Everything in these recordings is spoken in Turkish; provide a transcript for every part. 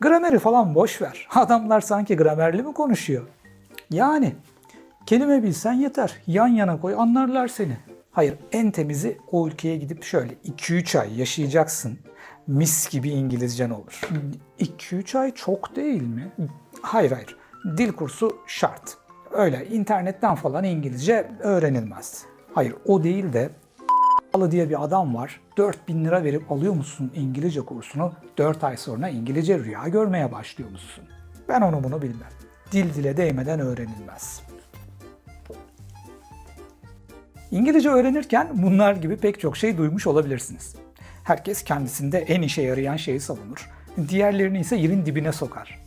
Grameri falan boş ver. Adamlar sanki gramerli mi konuşuyor? Yani kelime bilsen yeter. Yan yana koy anlarlar seni. Hayır en temizi o ülkeye gidip şöyle 2-3 ay yaşayacaksın. Mis gibi İngilizcen olur. 2-3 ay çok değil mi? Hayır hayır. Dil kursu şart. Öyle internetten falan İngilizce öğrenilmez. Hayır o değil de Alı diye bir adam var. 4000 lira verip alıyor musun İngilizce kursunu? 4 ay sonra İngilizce rüya görmeye başlıyor musun? Ben onu bunu bilmem. Dil dile değmeden öğrenilmez. İngilizce öğrenirken bunlar gibi pek çok şey duymuş olabilirsiniz. Herkes kendisinde en işe yarayan şeyi savunur. Diğerlerini ise yerin dibine sokar.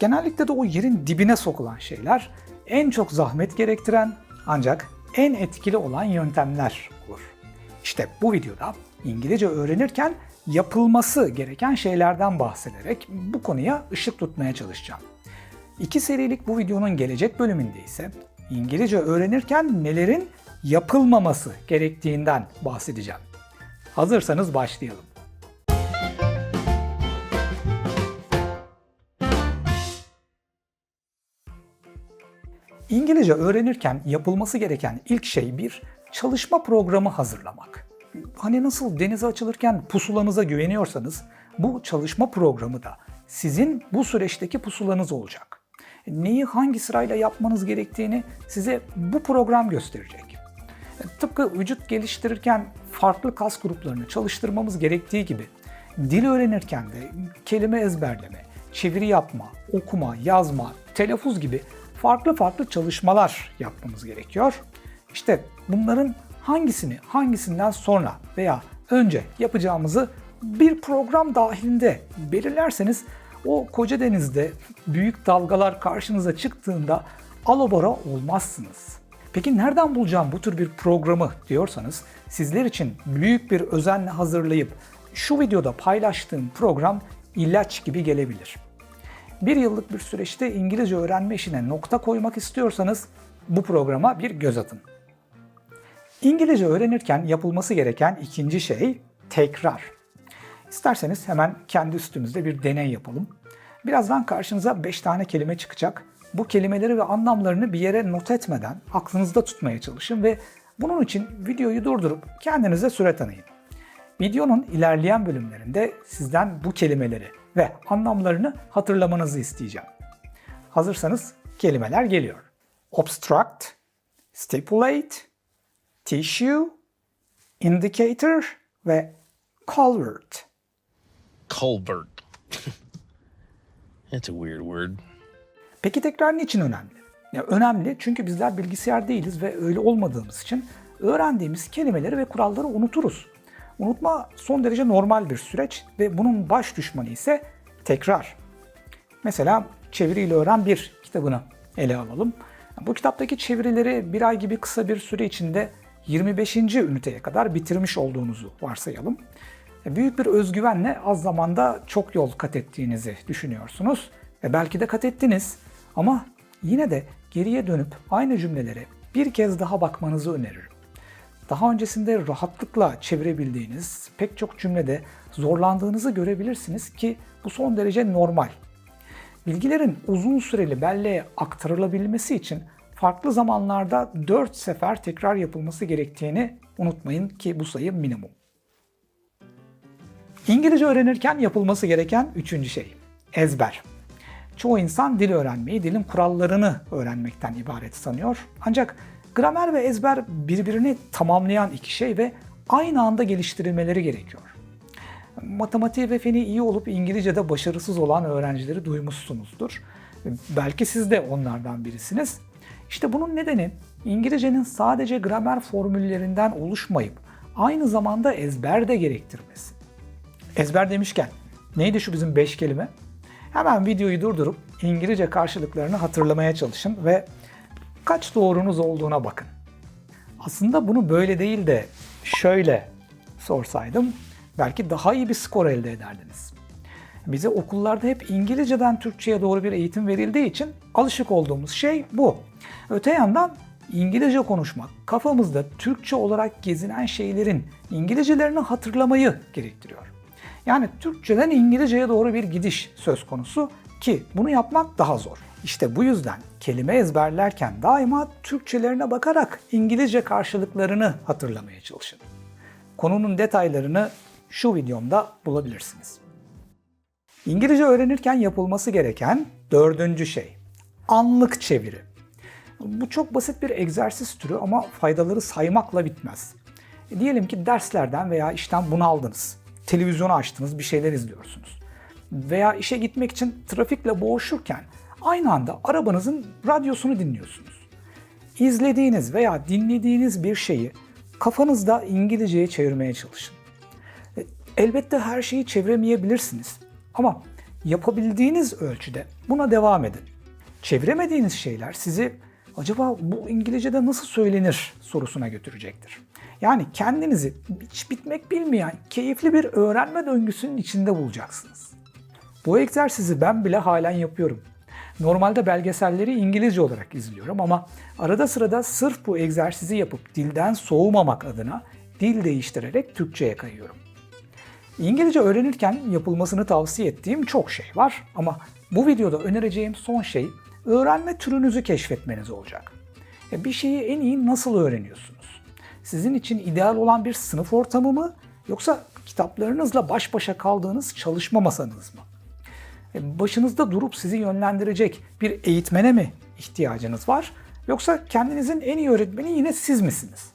Genellikle de o yerin dibine sokulan şeyler en çok zahmet gerektiren ancak en etkili olan yöntemler olur. İşte bu videoda İngilizce öğrenirken yapılması gereken şeylerden bahsederek bu konuya ışık tutmaya çalışacağım. İki serilik bu videonun gelecek bölümünde ise İngilizce öğrenirken nelerin yapılmaması gerektiğinden bahsedeceğim. Hazırsanız başlayalım. İngilizce öğrenirken yapılması gereken ilk şey bir çalışma programı hazırlamak. Hani nasıl denize açılırken pusulanıza güveniyorsanız bu çalışma programı da sizin bu süreçteki pusulanız olacak. Neyi hangi sırayla yapmanız gerektiğini size bu program gösterecek. Tıpkı vücut geliştirirken farklı kas gruplarını çalıştırmamız gerektiği gibi dil öğrenirken de kelime ezberleme, çeviri yapma, okuma, yazma, telaffuz gibi farklı farklı çalışmalar yapmamız gerekiyor. İşte bunların hangisini hangisinden sonra veya önce yapacağımızı bir program dahilinde belirlerseniz o koca denizde büyük dalgalar karşınıza çıktığında alabora olmazsınız. Peki nereden bulacağım bu tür bir programı diyorsanız sizler için büyük bir özenle hazırlayıp şu videoda paylaştığım program ilaç gibi gelebilir. Bir yıllık bir süreçte İngilizce öğrenme işine nokta koymak istiyorsanız bu programa bir göz atın. İngilizce öğrenirken yapılması gereken ikinci şey tekrar. İsterseniz hemen kendi üstümüzde bir deney yapalım. Birazdan karşınıza 5 tane kelime çıkacak. Bu kelimeleri ve anlamlarını bir yere not etmeden aklınızda tutmaya çalışın ve bunun için videoyu durdurup kendinize süre tanıyın. Videonun ilerleyen bölümlerinde sizden bu kelimeleri ve anlamlarını hatırlamanızı isteyeceğim. Hazırsanız kelimeler geliyor. Obstruct, stipulate, tissue, indicator ve culvert. Culvert. That's a weird word. Peki tekrar niçin önemli? Ya önemli çünkü bizler bilgisayar değiliz ve öyle olmadığımız için öğrendiğimiz kelimeleri ve kuralları unuturuz. Unutma son derece normal bir süreç ve bunun baş düşmanı ise tekrar. Mesela Çeviriyle Öğren bir kitabını ele alalım. Bu kitaptaki çevirileri bir ay gibi kısa bir süre içinde 25. üniteye kadar bitirmiş olduğunuzu varsayalım. Büyük bir özgüvenle az zamanda çok yol kat ettiğinizi düşünüyorsunuz. Ve belki de kat ettiniz ama yine de geriye dönüp aynı cümlelere bir kez daha bakmanızı öneririm. Daha öncesinde rahatlıkla çevirebildiğiniz pek çok cümlede zorlandığınızı görebilirsiniz ki bu son derece normal. Bilgilerin uzun süreli belleğe aktarılabilmesi için farklı zamanlarda 4 sefer tekrar yapılması gerektiğini unutmayın ki bu sayı minimum. İngilizce öğrenirken yapılması gereken üçüncü şey, ezber. Çoğu insan dil öğrenmeyi dilin kurallarını öğrenmekten ibaret sanıyor. Ancak gramer ve ezber birbirini tamamlayan iki şey ve aynı anda geliştirilmeleri gerekiyor. Matematiği ve feni iyi olup İngilizce'de başarısız olan öğrencileri duymuşsunuzdur. Belki siz de onlardan birisiniz. İşte bunun nedeni İngilizcenin sadece gramer formüllerinden oluşmayıp aynı zamanda ezber de gerektirmesi. Ezber demişken neydi şu bizim 5 kelime? Hemen videoyu durdurup İngilizce karşılıklarını hatırlamaya çalışın ve kaç doğrunuz olduğuna bakın. Aslında bunu böyle değil de şöyle sorsaydım belki daha iyi bir skor elde ederdiniz. Bize okullarda hep İngilizceden Türkçe'ye doğru bir eğitim verildiği için alışık olduğumuz şey bu. Öte yandan İngilizce konuşmak, kafamızda Türkçe olarak gezinen şeylerin İngilizcelerini hatırlamayı gerektiriyor. Yani Türkçeden İngilizceye doğru bir gidiş söz konusu ki bunu yapmak daha zor. İşte bu yüzden kelime ezberlerken daima Türkçelerine bakarak İngilizce karşılıklarını hatırlamaya çalışın. Konunun detaylarını şu videomda bulabilirsiniz. İngilizce öğrenirken yapılması gereken dördüncü şey, anlık çeviri. Bu çok basit bir egzersiz türü ama faydaları saymakla bitmez. E, diyelim ki derslerden veya işten bunaldınız. Televizyonu açtınız, bir şeyler izliyorsunuz. Veya işe gitmek için trafikle boğuşurken aynı anda arabanızın radyosunu dinliyorsunuz. İzlediğiniz veya dinlediğiniz bir şeyi kafanızda İngilizceye çevirmeye çalışın. E, Elbette her şeyi çeviremeyebilirsiniz ama yapabildiğiniz ölçüde buna devam edin. Çeviremediğiniz şeyler sizi acaba bu İngilizce'de nasıl söylenir sorusuna götürecektir. Yani kendinizi hiç bitmek bilmeyen keyifli bir öğrenme döngüsünün içinde bulacaksınız. Bu egzersizi ben bile halen yapıyorum. Normalde belgeselleri İngilizce olarak izliyorum ama arada sırada sırf bu egzersizi yapıp dilden soğumamak adına dil değiştirerek Türkçe'ye kayıyorum. İngilizce öğrenirken yapılmasını tavsiye ettiğim çok şey var ama bu videoda önereceğim son şey öğrenme türünüzü keşfetmeniz olacak. Bir şeyi en iyi nasıl öğreniyorsunuz? Sizin için ideal olan bir sınıf ortamı mı yoksa kitaplarınızla baş başa kaldığınız çalışma masanız mı? Başınızda durup sizi yönlendirecek bir eğitmene mi ihtiyacınız var yoksa kendinizin en iyi öğretmeni yine siz misiniz?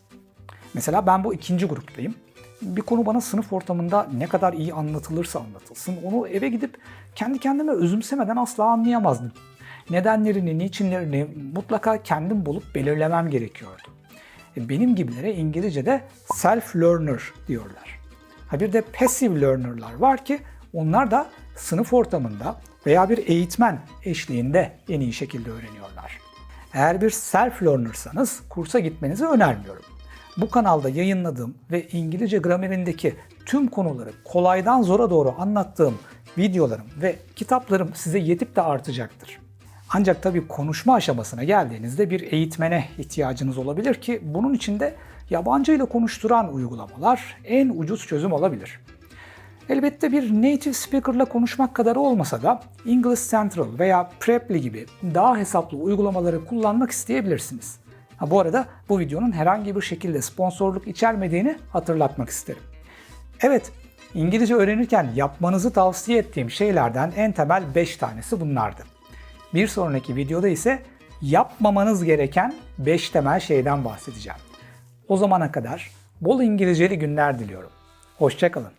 Mesela ben bu ikinci gruptayım. Bir konu bana sınıf ortamında ne kadar iyi anlatılırsa anlatılsın, onu eve gidip kendi kendime özümsemeden asla anlayamazdım. Nedenlerini, niçinlerini mutlaka kendim bulup belirlemem gerekiyordu. E, Benim gibilere İngilizce'de self-learner diyorlar. Ha bir de passive learner'lar var ki onlar da sınıf ortamında veya bir eğitmen eşliğinde en iyi şekilde öğreniyorlar. Eğer bir self-learner'sanız kursa gitmenizi önermiyorum. Bu kanalda yayınladığım ve İngilizce gramerindeki tüm konuları kolaydan zora doğru anlattığım videolarım ve kitaplarım size yetip de artacaktır. Ancak tabii konuşma aşamasına geldiğinizde bir eğitmene ihtiyacınız olabilir ki bunun için de yabancı ile konuşturan uygulamalar en ucuz çözüm olabilir. Elbette bir native speaker'la konuşmak kadar olmasa da English Central veya Preply gibi daha hesaplı uygulamaları kullanmak isteyebilirsiniz. Ha, bu arada bu videonun herhangi bir şekilde sponsorluk içermediğini hatırlatmak isterim. Evet, İngilizce öğrenirken yapmanızı tavsiye ettiğim şeylerden en temel 5 tanesi bunlardı. Bir sonraki videoda ise yapmamanız gereken 5 temel şeyden bahsedeceğim. O zamana kadar bol İngilizceli günler diliyorum. Hoşçakalın.